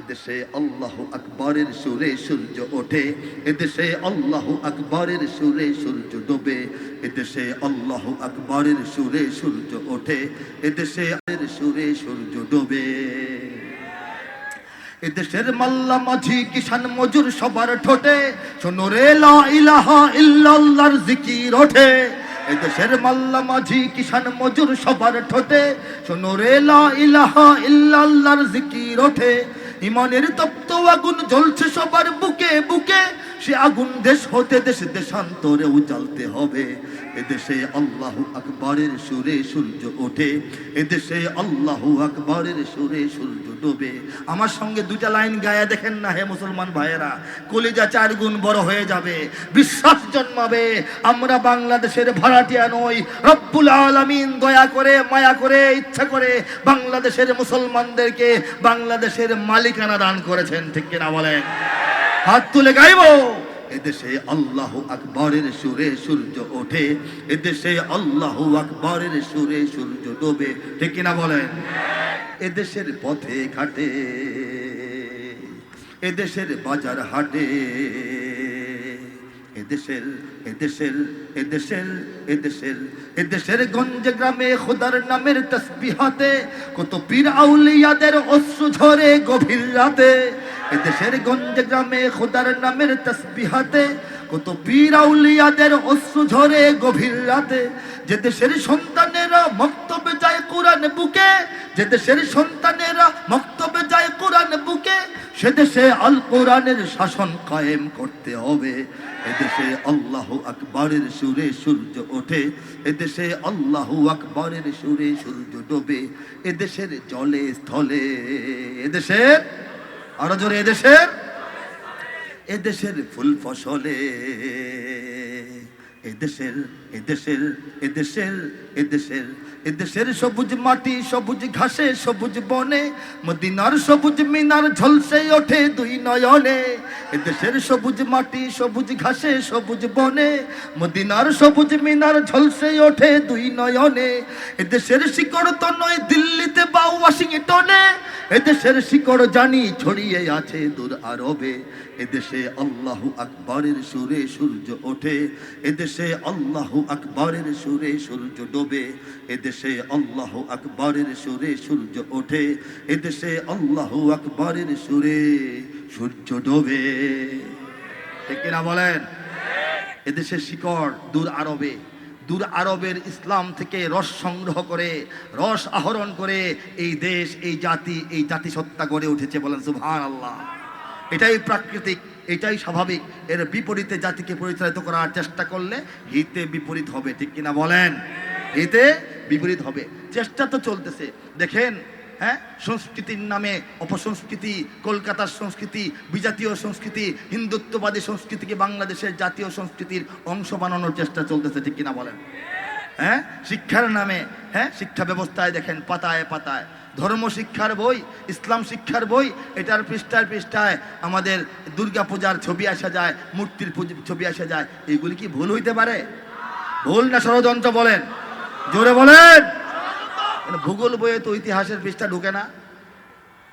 এদেশে আল্লাহ আকবরের সুরে সূর্য ওঠে, এদেশে আল্লাহ আকবরের সুরে সূর্য ডোবে, এদেশে আল্লাহ আকবরের সুরে সূর্য ওঠে, এদেশে এর সুরে সূর্য ডোবে। এদেশের মাল্লা মাঝি কিষান মজুর সবার ঠোঁটে, শোনো রে ইলাহা ইল্লাল্লাহর জিকির ওঠে। এদেশের মাল্লা মাঝি কিষান মজুর সবার ঠোঁটে, শোনো রে ইলাহা ইল্লাল্লাহর জিকির ওঠে। ইমানের তপ্ত আগুন জ্বলছে সবার বুকে বুকে। সে আগুন দেশ হতে দেশ দেশান্তরে উজালতে হবে। এদেশে আল্লাহ আকবরের সুরে সূর্য ওঠে। এদেশে আল্লাহ আকবরের সুরে সূর্য ডোবে। আমার সঙ্গে দুটা লাইন গায়ে দেখেন না হে মুসলমান ভাইয়েরা? কলিজা চার গুণ বড় হয়ে যাবে। বিশ্বাস জন্মাবে। আমরা বাংলাদেশের ভাড়াটিয়া নই। রব্বুল আলামিন দয়া করে, মায়া করে, ইচ্ছা করে বাংলাদেশের মুসলমানদেরকে, বাংলাদেশের মালিকানা দান করেছেন, ঠিক কিনা বলেন? হাত তুলে গাইব। এদেশে আল্লাহ আকবরের সুরে সূর্য ওঠে, এদেশে আল্লাহ আকবরের সুরে সূর্য ডোবে, ঠিক কিনা বলেন? এদেশের পথে ঘাটে, এদেশের বাজার হাটে এদেশের এদেশের এদেশের এদেশের এদেশের গঞ্জ গ্রামে খোদার নামের তসবিহাতে কত পীর আউলিয়াদের অশ্রু ঝরে গভীর রাতে। এদেশের গঞ্জ গ্রামে খোদার নামের তসবিহাতে কত পীর আউলিয়াদের অশ্রু ঝরে গভীর রাতে। যে দেশের সন্তানেরা মক্তবে যায় কোরআন বুকে যে দেশের সন্তানেরা মক্তবে যায় কোরআন বুকে, সে দেশে আল কোরআনের শাসন কায়েম করতে হবে। এদেশে আল্লাহ আকবরের সুরে সূর্য ওঠে এদেশে আল্লাহ আকবরের সুরে সূর্য ডোবে এদেশের জলে স্থলে এদেশের আরও জোরে এদেশের এদেশের ফুল ফসলে এদেশের এদেশের এদেশের এদেশের এদেশের সবুজ মাটি, সবুজ ঘাসে, সবুজ বনে, মদিনার সবুজ মিনার ঝলসে ওঠে দুই নয়নে। এদেশের সবুজ মাটি, সবুজ ঘাসে, সবুজ বনে, মদিনার সবুজ মিনার ঝলসে ওঠে দুই নয়নে। এদেশের শিকড় তো নয় দিল্লিতে, বা ওয়াশিংটনে। এদেশের শিকড় জানি ছড়িয়ে আছে দূর আরবে। এদেশে আল্লাহু আকবরের সুরে সূর্য ওঠে। এদেশে আল্লাহু আকবরের সুরে সূর্য ডোবে। এদেশে আল্লাহু আকবরের সুরে সূর্য ওঠে, এদেশে আল্লাহু আকবরের সুরে সূর্য ডোবে। ঠিক কিনা বলেন? এদেশের শিকড় দূর আরবে, দূর আরবের ইসলাম থেকে রস সংগ্রহ করে, রস আহরণ করে এই দেশ, এই জাতি, এই জাতিসত্তা গড়ে উঠেছে বলেন সুভান আল্লাহ এটাই প্রাকৃতিক, এটাই স্বাভাবিক। এর বিপরীতে জাতিকে পরিচালিত করার চেষ্টা করলে হিতে বিপরীত হবে, ঠিক কিনা বলেন? হিতে বিপরীত হবে। চেষ্টা তো চলতেছে। দেখেন হ্যাঁ সংস্কৃতির নামে অপসংস্কৃতি, কলকাতার সংস্কৃতি, বিজাতীয় সংস্কৃতি, হিন্দুত্ববাদী সংস্কৃতিকে বাংলাদেশের জাতীয় সংস্কৃতির অংশ বানানোর চেষ্টা চলতেছে, ঠিক কিনা বলেন? হ্যাঁ শিক্ষার নামে হ্যাঁ শিক্ষা ব্যবস্থায় দেখেন, পাতায় পাতায়। ধর্ম শিক্ষার বই, ইসলাম শিক্ষার বই, এটার পৃষ্ঠায় পৃষ্ঠায় আমাদের দুর্গা পূজার ছবি আসা যায়, মূর্তির ছবি আসা যায়। এগুলি কি ভুল হইতে পারে? ভুল না ষড়যন্ত্র বলেন। জোরে বলেন। মানে ভূগোল বইয়ে তো ইতিহাসের পৃষ্ঠা ঢুকে না,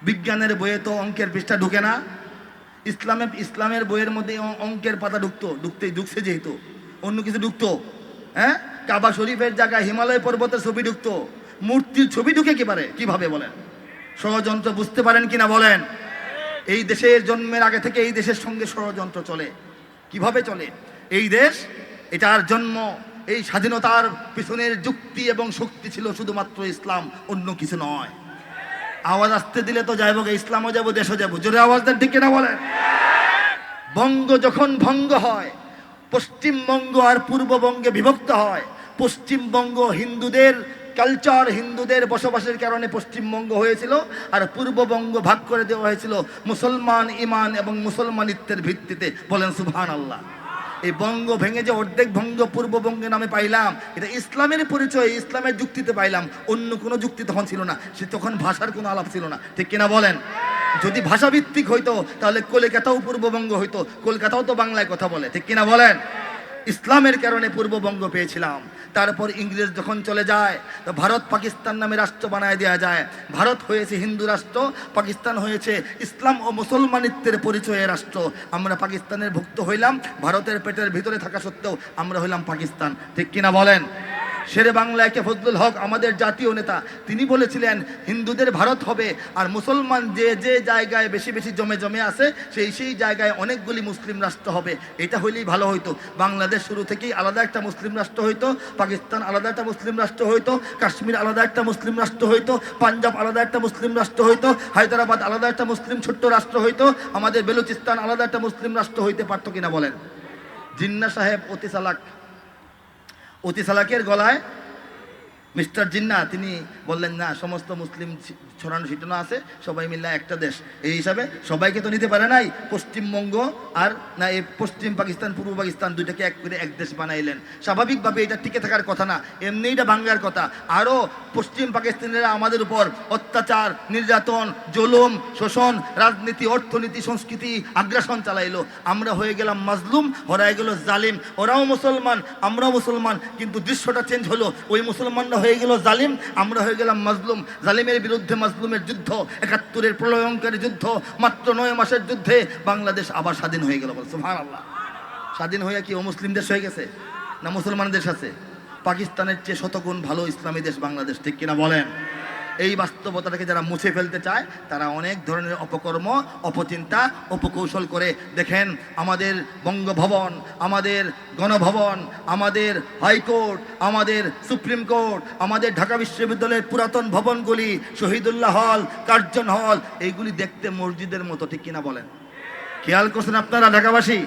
বিজ্ঞানের বইয়ে তো অঙ্কের পৃষ্ঠা ঢুকে না, ইসলামে ইসলামের বইয়ের মধ্যে অঙ্কের পাতা ঢুকতো ঢুকতেই ঢুকছে যেহেতু, অন্য কিছু ঢুকতো হ্যাঁ? কাবা শরীফের জায়গায় হিমালয় পর্বতের ছবি ঢুকতো, মূর্তির ছবি ঢুকে কি পারে? কীভাবে বলেন? ষড়যন্ত্র বুঝতে পারেন কিনা বলেন? এই দেশের জন্মের আগে থেকে এই দেশের সঙ্গে ষড়যন্ত্র চলে। কীভাবে চলে? এই দেশ, এটার জন্ম। এই স্বাধীনতার পিছনের যুক্তি এবং শক্তি ছিল শুধুমাত্র ইসলাম, অন্য কিছু নয়। আওয়াজ আসতে দিলে তো যাইব ইসলামও যাব দেশও যাব জোরে আওয়াজ দেন, ঠিক কিনা বলেন? বঙ্গ যখন ভঙ্গ হয়, পশ্চিমবঙ্গ আর পূর্ববঙ্গে বিভক্ত হয়, পশ্চিমবঙ্গ হিন্দুদের কালচার হিন্দুদের বসবাসের কারণে পশ্চিমবঙ্গ হয়েছিল, আর পূর্ববঙ্গ ভাগ করে দেওয়া হয়েছিল মুসলমান ইমান এবং মুসলমানিত্বের ভিত্তিতে। বলেন সুবহান আল্লাহ এই বঙ্গ ভেঙে যে অর্ধেক ভঙ্গ পূর্ববঙ্গে নামে পাইলাম, এটা ইসলামের পরিচয় ইসলামের যুক্তিতে পাইলাম। অন্য কোনো যুক্তি তখন ছিল না, সে তখন ভাষার কোনো আলাপ ছিল না। ঠিক কিনা বলেন? যদি ভাষাভিত্তিক হইতো, তাহলে কলকাতাও পূর্ববঙ্গ হইতো, কলকাতাও তো বাংলায় কথা বলে। ঠিক কিনা বলেন? ইসলামের কারণে পূর্ববঙ্গ পেয়েছিলাম। তারপর ইংরেজ যখন চলে যায়, তো ভারত পাকিস্তান নামে রাষ্ট্র বানায় দেওয়া যায়। ভারত হয়েছে হিন্দু রাষ্ট্র, পাকিস্তান হয়েছে ইসলাম ও মুসলমানিত্বের পরিচয়ে রাষ্ট্র। আমরা পাকিস্তানের ভুক্ত হইলাম, ভারতের পেটের ভিতরে থাকা সত্ত্বেও আমরা হইলাম পাকিস্তান। ঠিক কিনা বলেন? শেরে বাংলায় কে ফজলুল হক, আমাদের জাতীয় নেতা, তিনি বলেছিলেন, হিন্দুদের ভারত হবে আর মুসলমান যে যে জায়গায় বেশি বেশি জমে জমে আছে, সেই সেই জায়গায় অনেকগুলি মুসলিম রাষ্ট্র হবে। এটা হইলেই ভালো হইতো। বাংলাদেশ শুরু থেকেই আলাদা একটা মুসলিম রাষ্ট্র হইতো, পাকিস্তান আলাদা একটা মুসলিম রাষ্ট্র হইতো, কাশ্মীর আলাদা একটা মুসলিম রাষ্ট্র হইতো, পাঞ্জাব আলাদা একটা মুসলিম রাষ্ট্র হইতো, হায়দ্রাবাদ আলাদা একটা মুসলিম ছোট্ট রাষ্ট্র হইতো, আমাদের বেলুচিস্তান আলাদা একটা মুসলিম রাষ্ট্র হইতে পারতো কিনা বলেন? জিন্না সাহেব অতি চালাক। অতি সালাকের গলায় মিস্টার জিন্না, তিনি বললেন, না, সমস্ত মুসলিম ছড়ানো ছিটানো আছে, সবাই মিলে একটা দেশ। এই হিসাবে সবাইকে তো নিতে পারে নাই, পশ্চিমবঙ্গ আর, না, এই পশ্চিম পাকিস্তান, পূর্ব পাকিস্তান দুইটাকে এক করে এক দেশ বানাইলেন। স্বাভাবিকভাবে এটা টিকে থাকার কথা না এমনি এটা ভাঙ্গার কথা। আরও পশ্চিম পাকিস্তানিরা আমাদের উপর অত্যাচার, নির্যাতন, জুলুম, শোষণ, রাজনীতি, অর্থনীতি, সংস্কৃতি আগ্রাসন চালাইলো। আমরা হয়ে গেলাম মাজলুম ওরা গেল জালিম। ওরাও মুসলমান, আমরাও মুসলমান, কিন্তু দৃশ্যটা চেঞ্জ হলো। ওই মুসলমানরা হয়ে গেল জালিম, আমরা হয়ে গেলাম মাজলুম। জালিমের বিরুদ্ধে মাজলুমের যুদ্ধ, একাত্তরের প্রলয়ঙ্কারী যুদ্ধ, মাত্র নয় মাসের যুদ্ধে বাংলাদেশ আবার স্বাধীন হয়ে গেল বলছো আল্লাহ স্বাধীন হয়ে কি ও মুসলিম দেশ হয়ে গেছে? না মুসলমান দেশ আছে? পাকিস্তানের চেয়ে শতগুণ ভালো ইসলামী দেশ বাংলাদেশ, ঠিক কিনা বলেন? এই বাস্তবতাটাকে যারা মুছে ফেলতে চায়, তারা অনেক ধরনের অপকর্ম, অপচিন্তা, অপকৌশল করে দেখেন আমাদের বঙ্গভবন, আমাদের গণভবন, আমাদের হাইকোর্ট, আমাদের সুপ্রিম কোর্ট, আমাদের ঢাকা বিশ্ববিদ্যালয়ের পুরাতন ভবনগুলি, শহীদুল্লাহ হল, কার্জন হল, এইগুলি দেখতে মসজিদের মতো, ঠিক কিনা বলেন? খেয়াল করছেন আপনারা ঢাকাবাসী?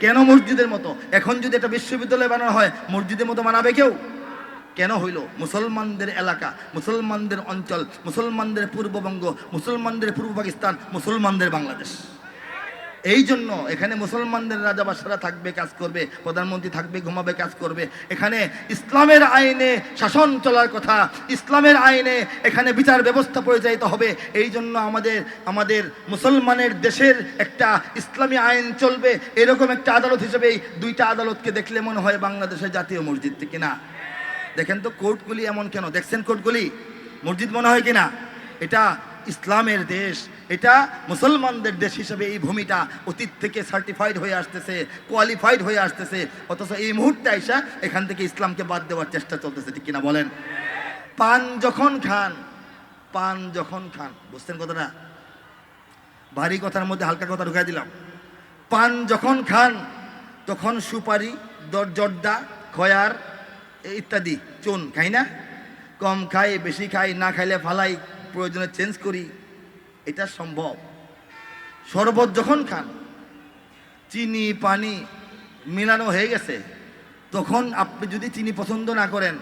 কেন মসজিদের মতো? এখন যদি একটা বিশ্ববিদ্যালয় বানানো হয়, মসজিদের মতো বানাবে কেউ? কেন হইল? মুসলমানদের এলাকা, মুসলমানদের অঞ্চল, মুসলমানদের পূর্ববঙ্গ, মুসলমানদের পূর্ব পাকিস্তান, মুসলমানদের বাংলাদেশ। এই জন্য এখানে মুসলমানদের রাজা বাসারা থাকবে, কাজ করবে, প্রধানমন্ত্রী থাকবে, ঘুমাবে, কাজ করবে। এখানে ইসলামের আইনে শাসন চলার কথা, ইসলামের আইনে এখানে বিচার ব্যবস্থা পরিচালিত হবে। এই জন্য আমাদের আমাদের মুসলমানের দেশের একটা ইসলামী আইন চলবে। এরকম একটা আদালত হিসেবেই দুইটা আদালতকে দেখলে মনে হয় বাংলাদেশের জাতীয় মসজিদ থেকে না দেখেন তো কোর্টগুলি এমন কেন? দেখছেন কোর্টগুলি? মসজিদ মনে হয় কিনা? এটা ইসলামের দেশ, এটা মুসলমানদের দেশ হিসেবে এই ভূমিটা অতীত থেকে সার্টিফাইড হয়ে আসতেছে কোয়ালিফাইড হয়ে আসতেছে। অথচ এই মুহূর্তে আইসা এখান থেকে ইসলামকে বাদ দেওয়ার চেষ্টা চলতেছে, ঠিক কিনা বলেন? পান যখন খান, পান যখন খান, বুঝছেন কথাটা? ভারী কথার মধ্যে হালকা কথা ঢুকাই দিলাম। পান যখন খান, তখন সুপারি জর্দা খয়ার ইত্যাদি, চুন, খাই না? কম খাই, বেশি খাই, না খাইলে ফালাই, প্রয়োজনে চেঞ্জ করি। এটা সম্ভব। শরবত যখন খান, চিনি, পানি মিলানো হয়ে গেছে, তখন আপনি যদি চিনি পছন্দ না করেন,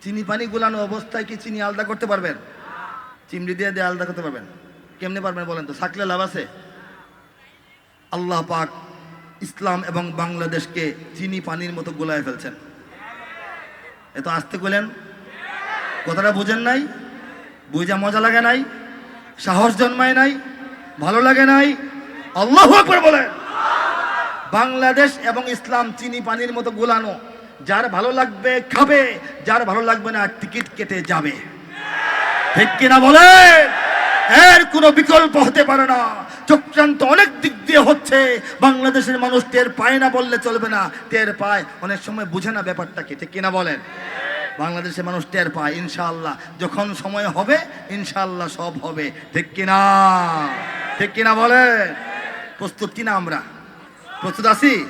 চিনি, পানি গুলানো অবস্থায় কি চিনি আলাদা করতে পারবেন? চিমড়ি দিয়ে দিয়ে আলাদা করতে পারবেন। কেমনে পারবেন বলেন তো? থাকলে লাভ আছে? আল্লাহ পাক ইসলাম এবং বাংলাদেশকে চিনি, পানির মতো গোলায় ফেলছেন। এত আসতে বলেন কথাটা বুঝেন নাই, বুঝা মজা লাগে নাই, সাহস জন্মায় নাই, ভালো লাগে নাই। আল্লাহ একবার বলেন। বাংলাদেশ এবং ইসলাম চিনি পানির মতো গোলানো, যার ভালো লাগবে খাবে, যার ভালো লাগবে না টিকিট কেটে যাবে। ঠিক কিনা বলেন? এর কোনো বিকল্প হতে পারে না। চক্রান্ত অনেক দিক দিয়ে হচ্ছে। বাংলাদেশের মানুষ টের পায় না বললে চলবে না। টের পায়, অনেক সময় বুঝে না ব্যাপারটা কি, ঠিক কিনা বলেন? বাংলাদেশের মানুষ টের পায়, ইনশাআল্লাহ। যখন সময় হবে, ইনশাআল্লাহ সব হবে। ঠিক কিনা? ঠিক কিনা বলেন? প্রস্তুত কিনা আমরা? প্রস্তুত আছি?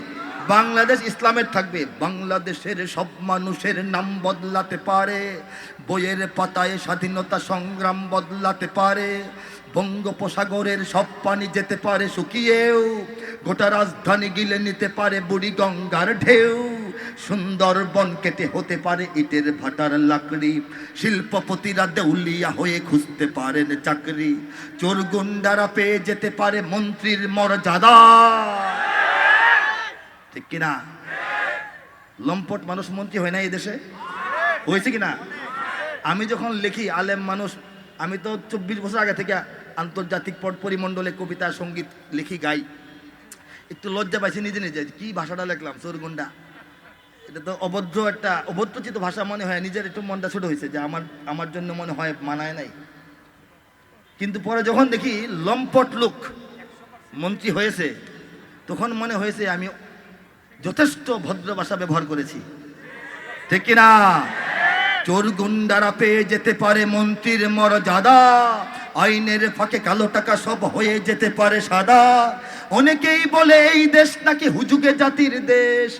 বাংলাদেশ ইসলামের থাকবে। বাংলাদেশের সব মানুষের নাম বদলাতে পারে। বইয়ের পাতায় স্বাধীনতা সংগ্রাম বদলাতে পারে। বঙ্গোপসাগরের সব পানি যেতে পারে শুকিয়েও, গোটা রাজধানী গিলে নিতে পারে বুড়ি গঙ্গার ঢেউ। সুন্দরবন কেটে হতে পারে ইটের ভাটার লাকড়ি, শিল্পপতিরা দেউলিয়া হয়ে খুঁজতে পারেন চাকরি। চোর গুন্ডারা পেয়ে যেতে পারে মন্ত্রীর মর্যাদা। ঠিক কিনা? লম্পট মানুষ মন্ত্রী হয় না এই দেশে? হয়েছে কিনা? আমি যখন লিখি, আলেম মানুষ আমি তো চব্বিশ বছর আগে থেকে আন্তর্জাতিক পট পরিমণ্ডলে কবিতা, সংগীত লিখি, গাই। একটু লজ্জা পাইছি নিজে নিজে কি ভাষাটা লিখলাম চোরগুন্ডা এটা তো অভদ্র একটা, অভদ্রচিত ভাষা মনে হয়, নিজের একটু মনটা ছোট হয়েছে, যে আমার আমার জন্য মনে হয় মানায় নাই। কিন্তু পরে যখন দেখি লম্পট লোক মন্ত্রী হয়েছে, তখন মনে হয়েছে আমি যথেষ্ট ভদ্র ভাষা ব্যবহার করেছি। ঠিক কিনা? চোর গুন্ডারা পেয়ে যেতে পারে মন্ত্রীর মর্যাদা। আইনের ফাঁকে কালো টাকা সব হয়ে যেতে পারে সাদা। অনেকেই বলে এই দেশ নাকি হুজুগে জাতির দেশ।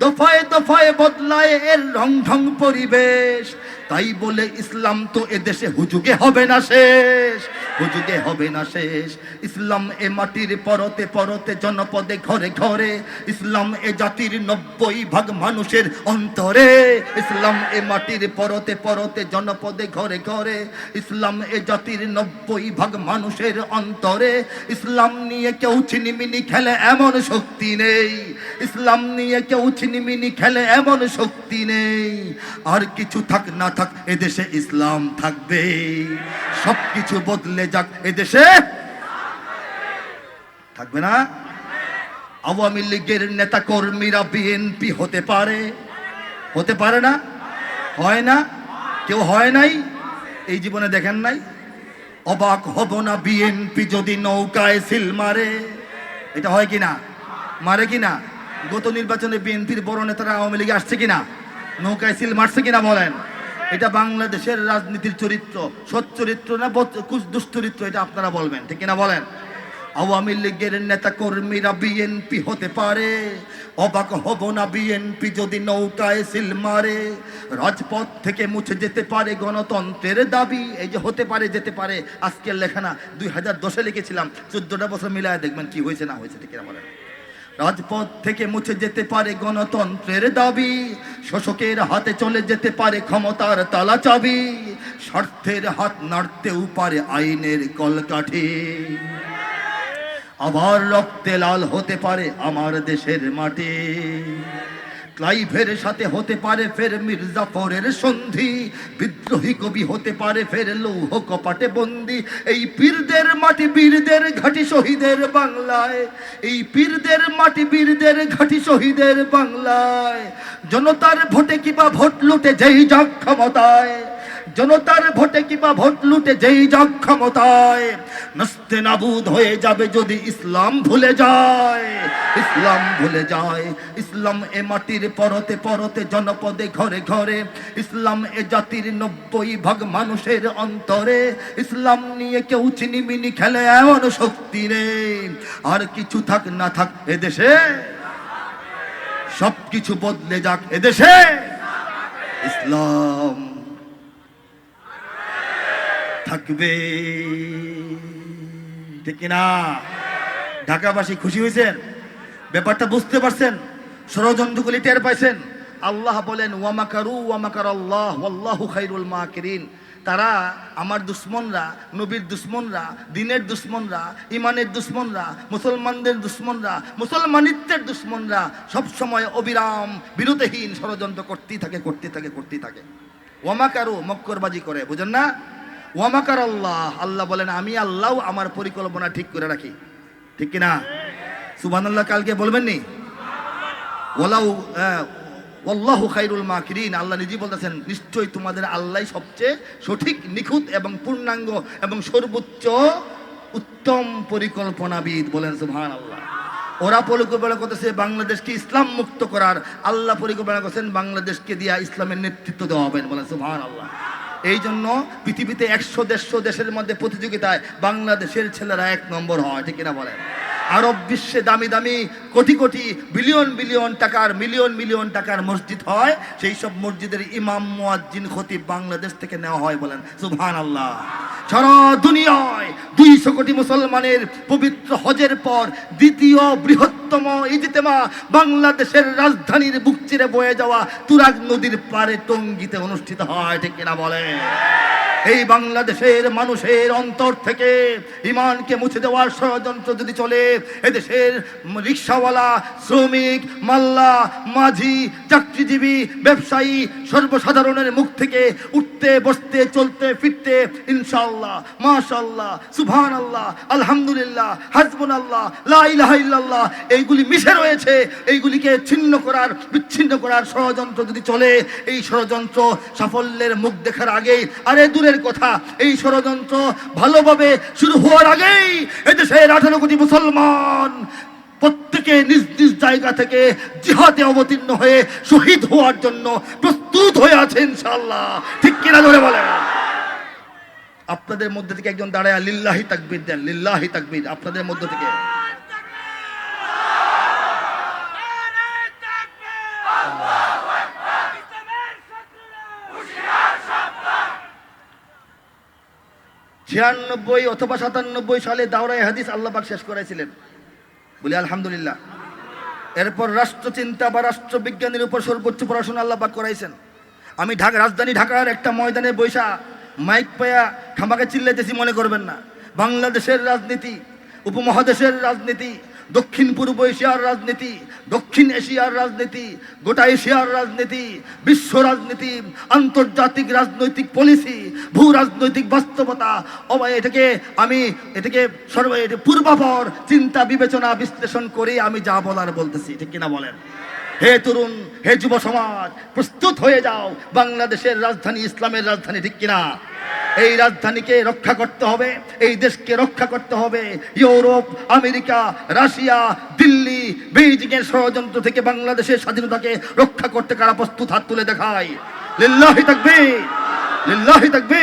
দফায় দফায় বদলায় এর ঢং পরিবেশ। তাই বলে ইসলাম তো এদেশে হুজুগে হবে না শেষ। হুজুগে হবে না শেষ। ইসলাম এ মাটির পরতে পরতে জনপদে ঘরে ঘরে, ইসলাম এ জাতির নব্বই ভাগ মানুষের অন্তরে। ইসলাম এ মাটির পরতে পরতে জনপদে ঘরে ঘরে, ইসলাম এ জাতির নব্বই ভাগ মানুষের অন্তরে। ইসলাম নিয়ে কেউ ছিনিমিনি খেলে এমন শক্তি নেই। ইসলাম নিয়ে কেউ ছিনিমিনি খেলে এমন শক্তি নেই। আর কিছু থাক না থাক, এদেশে ইসলাম থাকবে। সব কিছু বদলে যাক, এদেশে থাকবে না? আওয়ামী লীগের নেতা কর্মীরা বিএনপি হতে পারে? হতে পারে না? হয় না? কেউ হয় নাই? এই জীবনে দেখেন নাই? অবাক হব না বিএনপি যদি নৌকায় সিল মারে? এটা হয় কি না? মারে কি না? গত নির্বাচনে বিএনপির বড় নেতারা আওয়ামী লীগে আসছে কিনা? নৌকায় সিল মারছে কিনা বলেন? এটা বাংলাদেশের রাজনীতির চরিত্র, সৎ চরিত্র না দুশ্চরিত্র এটা আপনারা বলবেন, ঠিক কিনা বলেন? আওয়ামী লীগের নেতা কর্মীরা বিএনপি হতে পারে, অবাক হব না বিএনপি যদি নৌকায় সিল মারে। রাজপথ থেকে মুছে যেতে পারে গণতন্ত্রের দাবি, এই যে হতে পারে, যেতে পারে। আজকের লেখানা দুই হাজার দশে লিখেছিলাম, চোদ্দটা বছর মিলায় দেখবেন কি হয়েছে, না হয়েছে, ঠিক বলেন? রাজপথ থেকে মুছে যেতে পারে গণতন্ত্রের দাবি। শোষকের হাতে চলে যেতে পারে ক্ষমতার তালা চাবি। স্বার্থের হাত নাড়তেও পারে আইনের কলকাঠি। আবার রক্তে লাল হতে পারে আমার দেশের মাটি। ক্লাইভের সাথে হতে পারে ফের মির্জাফরের সন্ধি। বিদ্রোহী কবি হতে পারে ফের লৌহ কপাটে বন্দি। এই পীরদের মাটি বীরদের ঘাটি শহীদের বাংলায়। এই পীরদের মাটি বীরদের ঘাটি শহীদের বাংলায়। জনতার ভোটে কিবা ভোট লুটে যেই যাক ক্ষমতায়। জনতার ভোটে কিবা ভোট লুটে যেই যাক ক্ষমতায় নস্তে নাবুদ হয়ে যাবে যদি ইসলাম ভুলে যায়। ইসলাম ভুলে যায়। ইসলাম এ মাটির পরতে পরতে জনপদে ঘরে ঘরে, ইসলাম এ জাতির নব্বই ভাগ মানুষের অন্তরে, ইসলাম নিয়ে কেউ চিনিমিনি খেলে এমন শক্তি নেই আর কিছু থাক না থাক এদেশে সব কিছু বদলে যাক এদেশে। ইসলাম থাকবে। ঠিক না ঢাকাবাসী খুশি হয়েছেন? ব্যাপারটা বুঝতে পারছেন? ষড়যন্ত্রগুলি টের পাইছেন? আল্লাহ বলেন, ওয়ামাকারু, ওয়ামাকার আল্লাহ, ওয়াল্লাহু খাইরুল মাকিরিন। তারা আমার দুশ্মনরা, নবীর দুশ্মনরা, দিনের দুশ্মনরা ইমানের দুশ্মনরা, মুসলমানদের দুশ্মনরা, মুসলমানিত্বের দুশ্মনরা সবসময় অবিরাম বিরতিহীন ষড়যন্ত্র করতেই থাকে করতেই থাকে করতেই থাকে। ওয়ামাকারু, মক্করবাজি করে, বুঝেন না? ওয়ামাকার আল্লাহ আল্লাহ বলেন, আমি আল্লাহ আমার পরিকল্পনা ঠিক করে রাখি। ঠিক কিনা? সুবান আল্লাহ কালকে বলবেন নি ওলাউ আল্লাহ খাইরুল মাকিরিন, আল্লাহ নিজে বলতেছেন, নিশ্চয়ই তোমাদের আল্লাহ সবচেয়ে সঠিক, নিখুঁত এবং পূর্ণাঙ্গ এবং সর্বোচ্চ উত্তম পরিকল্পনাবিদ বলেন সুবহান আল্লাহ ওরা পরিকল্পনা করতেছে, বাংলাদেশকে ইসলাম মুক্ত করার। আল্লাহ পরিকল্পনা করছেন, বাংলাদেশকে দিয়া ইসলামের নেতৃত্ব দেওয়া হবেন বলেন সুবহান আল্লাহ এই জন্য পৃথিবীতে একশো দেড়শো দেশের মধ্যে প্রতিযোগিতায় বাংলাদেশের ছেলেরা এক নম্বর হয়, ঠিক কিনা বলেন? আরব বিশ্বে দামি দামি, কোটি কোটি, বিলিয়ন বিলিয়ন টাকার, মিলিয়ন মিলিয়ন টাকার মসজিদ হয়, সেই সব মসজিদের ইমাম, মুয়াজ্জিন, খতিব বাংলাদেশ থেকে নেওয়া হয় বলেন। সুবহান আল্লাহ সারা দুনিয়ায় দুইশো কোটি মুসলমানের পবিত্র হজের পর দ্বিতীয় বৃহত্তম ইজতেমা বাংলাদেশের রাজধানীর বুক চিরে বয়ে যাওয়া তুরাগ নদীর পারে টঙ্গিতে অনুষ্ঠিত হয়, ঠিক কিনা বলে এই বাংলাদেশের মানুষের অন্তর থেকে ইমানকে মুছে দেওয়ার ষড়যন্ত্র যদি চলে এদেশের রিক্সাওয়ালা শ্রমিক মাল্লা মাঝি চাকরিজীবী ব্যবসায়ী সর্বসাধারণের মুখ থেকে উঠতে, বসতে, চলতে, ফিরতে, ইনশাআল্লাহ, মাশাআল্লাহ সুবহান আল্লাহ আলহামদুলিল্লাহ হাসবুন আল্লাহ লা ইলাহা ইল্লাল্লাহ এই এইগুলি মিশে রয়েছে, এইগুলিকে ছিন্ন করার, বিচ্ছিন্ন করার ষড়যন্ত্র যদি চলে, এই ষড়যন্ত্র সাফল্যের মুখ দেখার আগেই, আরে দূরের কথা, এই ষড়যন্ত্র ভালোভাবে শুরু হওয়ার আগেই, এদেশের আঠারো কোটি মুসলমান প্রত্যেকে নিজ নিজ জায়গা থেকে জিহাদে অবতীর্ণ হয়ে শহীদ হওয়ার জন্য প্রস্তুত হয়ে আছে ইনশাল্লাহ ঠিক কিনা ধরে বলে আপনাদের মধ্যে থেকে একজন দাঁড়ায়, লিল্লাহি তাকবীর দেন, লিল্লাহি তাকবীর। আপনাদের মধ্য থেকে। ছিয়ানব্বই অথবা সাতানব্বই সালে দাওরাই হাদিস আল্লাহ পাক শেষ করেছিলেন। বলি, আলহামদুলিল্লাহ। এরপর রাষ্ট্রচিন্তা বা রাষ্ট্রবিজ্ঞানের উপর সর্বোচ্চ পড়াশোনা আল্লাহ পাক করাইছেন। আমি ঢাকা, রাজধানী ঢাকার একটা ময়দানে বৈশা মাইক পায়া খামাকে চিল্লাইতেছি, মনে করবেন না। বাংলাদেশের রাজনীতি, উপমহাদেশের রাজনীতি দক্ষিণ পূর্ব এশিয়ার রাজনীতি, দক্ষিণ এশিয়ার রাজনীতি, গোটা এশিয়ার রাজনীতি, বিশ্ব রাজনীতি, আন্তর্জাতিক রাজনৈতিক পলিসি ভূ রাজনৈতিক বাস্তবতা এটাকে আমি, এটাকে সর্ব পূর্বাপর চিন্তা বিবেচনা বিশ্লেষণ করে আমি যা বলার বলতেছি, ঠিক কিনা বলেন? হে তরুণ, হে যুব সমাজ, প্রস্তুত হয়ে যাও বাংলাদেশের রাজধানী, ইসলামের রাজধানী, ঠিক কিনা? এই রাজধানীকে রক্ষা করতে হবে, এই দেশকে রক্ষা করতে হবে। Europe, America, Russia, Delhi Beijing এর ষড়যন্ত্র থেকে বাংলাদেশের স্বাধীনতাকে রক্ষা করতে কারা প্রস্তুত হাত তুলে দেখায়? লিল্লাহি থাকবে লিল্লাহি থাকবে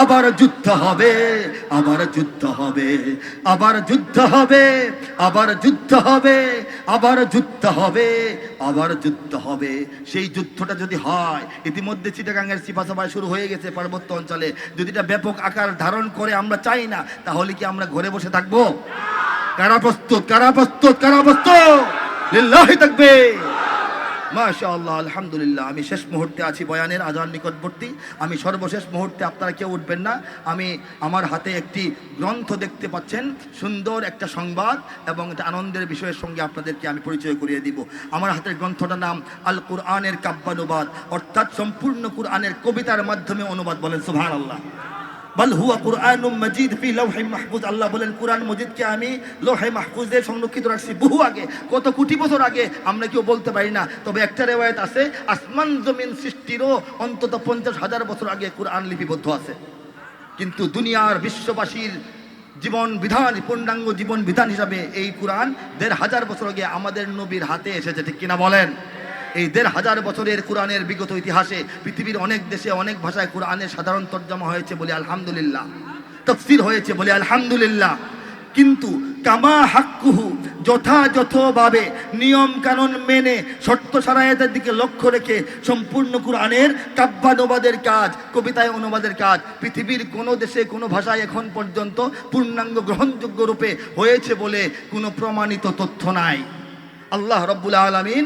আবার যুদ্ধ হবে, আবার যুদ্ধ হবে, আবার যুদ্ধ হবে, আবার যুদ্ধ হবে, আবার যুদ্ধ হবে, আবার যুদ্ধ হবে। সেই যুদ্ধটা যদি হয়, ইতিমধ্যে চিটাগাঙ্গের সিপাসাবায় শুরু হয়ে গেছে পার্বত্য অঞ্চলে। যদি এটা ব্যাপক আকার ধারণ করে আমরা চাই না, তাহলে কি আমরা ঘরে বসে থাকব? কারা প্রস্তুত? কারা প্রস্তুত? কারা প্রস্তুত? থাকবে মাশাআল্লাহ, আলহামদুলিল্লাহ। আমি শেষ মুহূর্তে আছি বয়ানের আজান নিকটবর্তী। আমি সর্বশেষ মুহূর্তে আপনারা কেউ উঠবেন না। আমি আমার হাতে একটি গ্রন্থ দেখতে পাচ্ছেন, সুন্দর একটা সংবাদ এবং একটা আনন্দের বিষয়ের সঙ্গে আপনাদেরকে আমি পরিচয় করিয়ে দিব। আমার হাতের গ্রন্থটার নাম আল কুরআনের কাব্যানুবাদ, অর্থাৎ সম্পূর্ণ কুরআনের কবিতার মাধ্যমে অনুবাদ বলেন, সুবহানাল্লাহ। বল হুয়া কুরআন মজিদ ফি লৌহে মাহফুজ। আল্লাহ বলেন, কুরআন মজিদকে আমি লৌহে মাহফুজে সংরক্ষিত রাখছি। বহু আগে, কত কোটি বছর আগে, আমরা কেউ বলতে পারি না। তবে একটা রেওয়ায়ত আছে, আসমান জমিন সৃষ্টিরও অন্তত পঞ্চাশ হাজার বছর আগে কুরআন লিপিবদ্ধ আছে। কিন্তু দুনিয়ার বিশ্ববাসীর জীবন বিধান, পূর্ণাঙ্গ জীবন বিধান হিসাবে এই কুরআন দেড় হাজার বছর আগে আমাদের নবীর হাতে এসেছে, ঠিক কিনা বলেন? এই দেড় হাজার বছরের কোরআনের বিগত ইতিহাসে পৃথিবীর অনেক দেশে অনেক ভাষায় কোরআনের সাধারণ তর্জমা হয়েছে বলে আলহামদুলিল্লাহ, তফসির হয়েছে বলে আলহামদুলিল্লাহ। কিন্তু কামা হাক্কুহু যথাযথভাবে নিয়ম কানুন মেনে শর্ত সারায়াতের দিকে লক্ষ্য রেখে সম্পূর্ণ কোরআনের কাব্যানুবাদের কাজ, কবিতায় অনুবাদের কাজ পৃথিবীর কোনো দেশে কোনো ভাষায় এখন পর্যন্ত পূর্ণাঙ্গ গ্রহণযোগ্য রূপে হয়েছে বলে কোনো প্রমাণিত তথ্য নাই। আল্লাহ রব্বুল আলমিন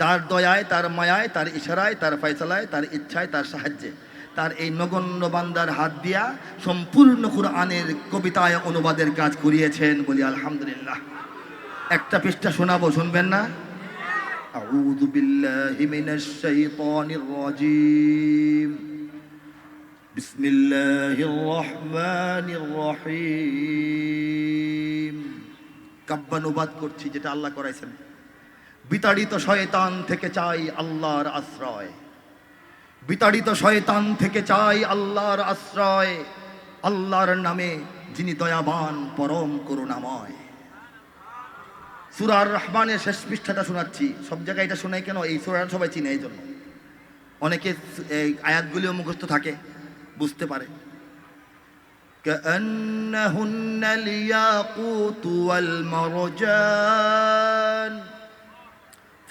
তার দয়ায় তার মায়ায় তার ইশারায় তার ফয়সালায় তার ইচ্ছায় তার সাহায্যে তার এই নগণ্য বান্দার হাত দিয়া সম্পূর্ণ কুরআনের কবিতায় অনুবাদের কাজ করিয়েছেন বলি আলহামদুলিল্লাহ একটা পৃষ্ঠা শোনাবো শুনবেন না أعوذ بالله من الشيطان الرجيم بسم الله الرحمن الرحيم কাব্যানুবাদ করছি যেটা আল্লাহ করাইছেন বিতাড়িত শয়তান থেকে চাই আল্লাহর আশ্রয় বিতাড়িত শয়তান থেকে চাই আল্লাহর আশ্রয় আল্লাহর নামে যিনি দয়াবান পরম করুণাময় সুরার রহমানের শেষ পৃষ্ঠাটা শোনাচ্ছি সব জায়গায় এটা শোনাই কেন এই সুরার সবাই চিনে এই জন্য অনেকে এই আয়াতগুলিও মুখস্থ থাকে বুঝতে পারে كأنهن الياقوت والمرجان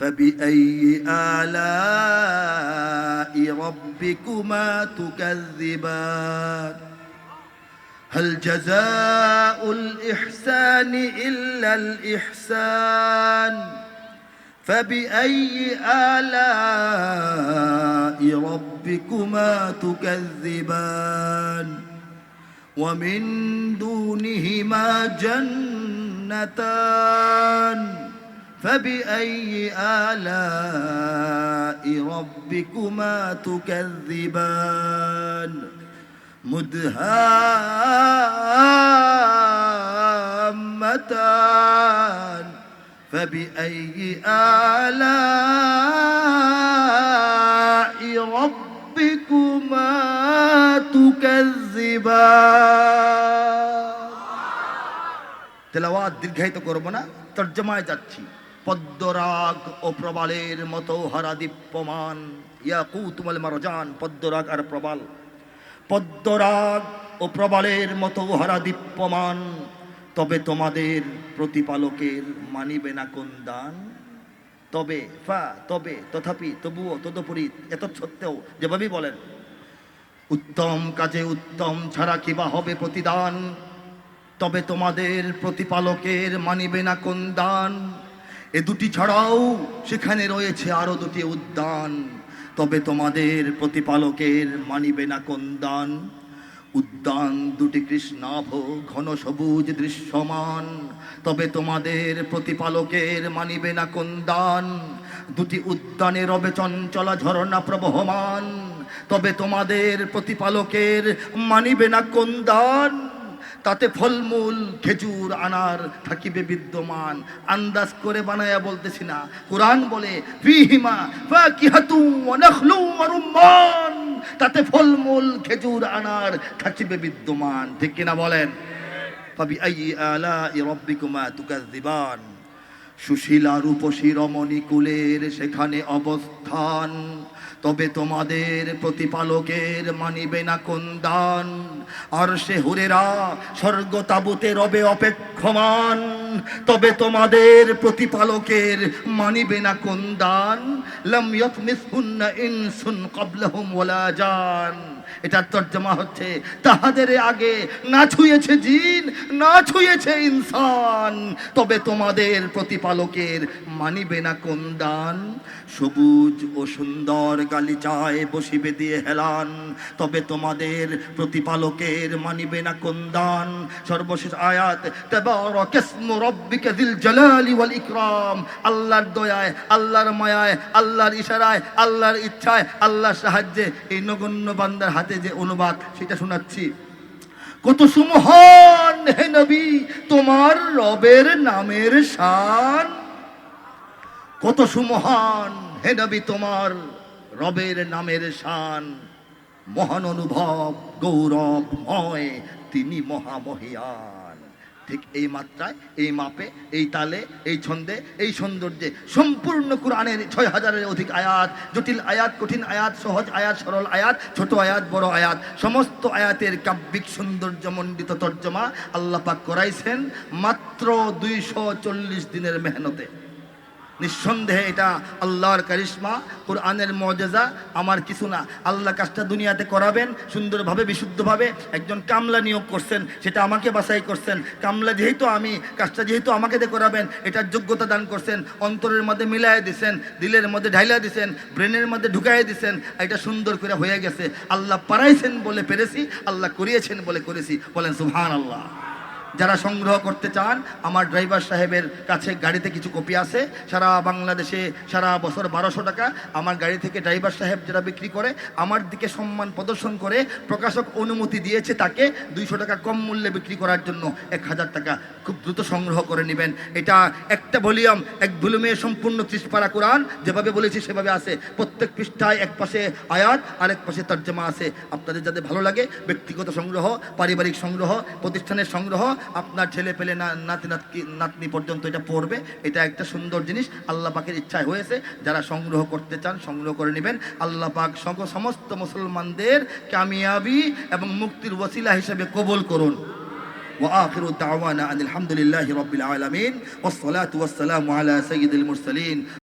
فبأي آلاء ربكما تكذبان؟ هل جزاء الإحسان إلا الإحسان؟ فبأي آلاء ربكما تكذبان؟ ومن دونهما جنتان. فبأي آلاء ربكما تكذبان مدهامتان فبأي آلاء ربكما تكذبان তেলাওয়াত দীর্ঘায়িত করব না তর্জমায় যাচ্ছি পদ্মরাগ ও প্রবালের মতো হারা দীপ্যমান। ইয়াকুতুমাল মারজান, পদ্মরাগ আর প্রবাল। পদ্মরাগ ও প্রবালের মতো হারা দীপ্যমান। তবে তোমাদের প্রতিপালকের মানিবে না কোন দান? তবে, ফা, তবে, তথাপি, তবুও, তদুপরি, এত সত্ত্বেও, যেভাবেই বলেন। উত্তম কাজে উত্তম ছাড়া কিবা হবে প্রতিদান? তবে তোমাদের প্রতিপালকের মানিবে না কোন দান? এ দুটি ছাড়াও সেখানে রয়েছে আরও দুটি উদ্যান। তবে তোমাদের প্রতিপালকের মানিবে না কোন দান। উদ্যান দুটি কৃষ্ণাভ, ঘন সবুজ দৃশ্যমান। তবে তোমাদের প্রতিপালকের মানিবে না কোন দান। দুটি উদ্যানে রবে চঞ্চলা, ঝরনা প্রবহমান। তবে তোমাদের প্রতিপালকের মানিবে না কোন দান। তাতে ফলমূল, খেজুর, আনার থাকিবে বিদ্যমান। আন্দাজ করে বানায়া বলতেছি না। কোরআন বলে তাতে ফলমূল, খেজুর, আনার থাকিবে বিদ্যমান। ঠিক কিনা বলেন? সুশীলা রূপসী রমণী কুলের সেখানে অবস্থান। তবে তোমাদের প্রতিপালকের মানিবে না কোন দান। আর সে হুরেরা স্বর্গ তাবুতে রবে অপেক্ষমান। তবে তোমাদের প্রতিপালকের মানিবে না কোন দান। লম ইয়াতমিসহুন্না ইনসুন ক্বাবলাহুম ওয়ালা জান। এটার তর্জমা হচ্ছে। তাহাদের আগে না ছুঁয়েছে জিন, না ছুঁয়েছে ইনসান। তবে তোমাদের প্রতিপালকের মানিবে না কোন দান? সবুজ ও সুন্দর গালিচায় বসিবে দিয়ে হেলান। তবে তোমাদের প্রতিপালকের মানিবে না কোন দান? সর্বশেষ আয়াত আল্লাহর দয়ায়, আল্লাহর মায়ায়, আল্লাহর ইশারায়, আল্লাহর ইচ্ছায়, আল্লাহর সাহায্যে এই নগণ্য বান্দার হাতে যে অনুবাদ, সেটা শোনাচ্ছি। কত সুমহান, হে নবী, তোমার রবের নামের শান। কত সুমহান, হে নবী, তোমার রবের নামের শান। মহান অনুভব গৌরব গৌরবময়, তিনি মহামহিয়ান ঠিক এই মাত্রায়, এই মাপে, এই তালে, এই ছন্দে, এই সৌন্দর্যে। সম্পূর্ণ কোরআনের ছয় হাজারের অধিক আয়াত, জটিল আয়াত, কঠিন আয়াত, সহজ আয়াত, সরল আয়াত, ছোট আয়াত, বড় আয়াত। সমস্ত আয়াতের কাব্যিক সৌন্দর্যমণ্ডিত তর্জমা আল্লাপাক করাইছেন মাত্র দুইশো চল্লিশ দিনের মেহনতে। নিঃসন্দেহে এটা আল্লাহর কারিশ্মা, কোরআনের মজেজা, আমার কিছু না। আল্লাহ কাজটা দুনিয়াতে করাবেন, সুন্দরভাবে, বিশুদ্ধভাবে। একজন কামলা নিয়োগ করছেন, সেটা আমাকে বাছাই করছেন। কামলা যেহেতু আমি, কাজটা যেহেতু আমাকে দিয়ে করাবেন, এটার যোগ্যতা দান করছেন, অন্তরের মধ্যে মিলাই দিছেন, দিলের মধ্যে ঢাইলা দিছেন, ব্রেনের মধ্যে ঢুকাই দিছেন, এটা সুন্দর করে হয়ে গেছে। আল্লাহ পারাইছেন বলে পেরেছি, আল্লাহ করিয়েছেন বলে করেছি। বলেন সুহান আল্লাহ যারা সংগ্রহ করতে চান, আমার ড্রাইভার সাহেবের কাছে গাড়িতে কিছু কপি আছে। সারা বাংলাদেশে সারা বছর বারোশো টাকা আমার গাড়ি থেকে ড্রাইভার সাহেব যারা বিক্রি করে, আমার দিকে সম্মান প্রদর্শন করে প্রকাশক অনুমতি দিয়েছে তাকে দুইশো টাকা কম মূল্যে বিক্রি করার জন্য এক হাজার টাকা। খুব দ্রুত সংগ্রহ করে নেবেন। এটা একটা ভলিউম, এক ভলিউমে সম্পূর্ণ ত্রিশপাড়া কোরআন, যেভাবে বলেছি সেভাবে আছে। প্রত্যেক পৃষ্ঠায় এক পাশে আয়াত আর এক পাশে তর্জমা আছে। আপনাদের যাদের ভালো লাগে, ব্যক্তিগত সংগ্রহ, পারিবারিক সংগ্রহ, প্রতিষ্ঠানের সংগ্রহ আপনার ছেলে পেলে না নাতি নাতকি নাতনি পর্যন্ত এটা পড়বে এটা একটা সুন্দর জিনিস আল্লাহ পাকের ইচ্ছায় হয়েছে যারা সংগ্রহ করতে চান সংগ্রহ করে নেবেন আল্লাহ পাক সঙ্গ- সমস্ত মুসলমানদের কামিয়াবি এবং মুক্তির ওসিলা হিসেবে কবুল করুন وآخر دعوانا أن الحمد لله رب العالمين والصلاة والسلام على سيد المرسلين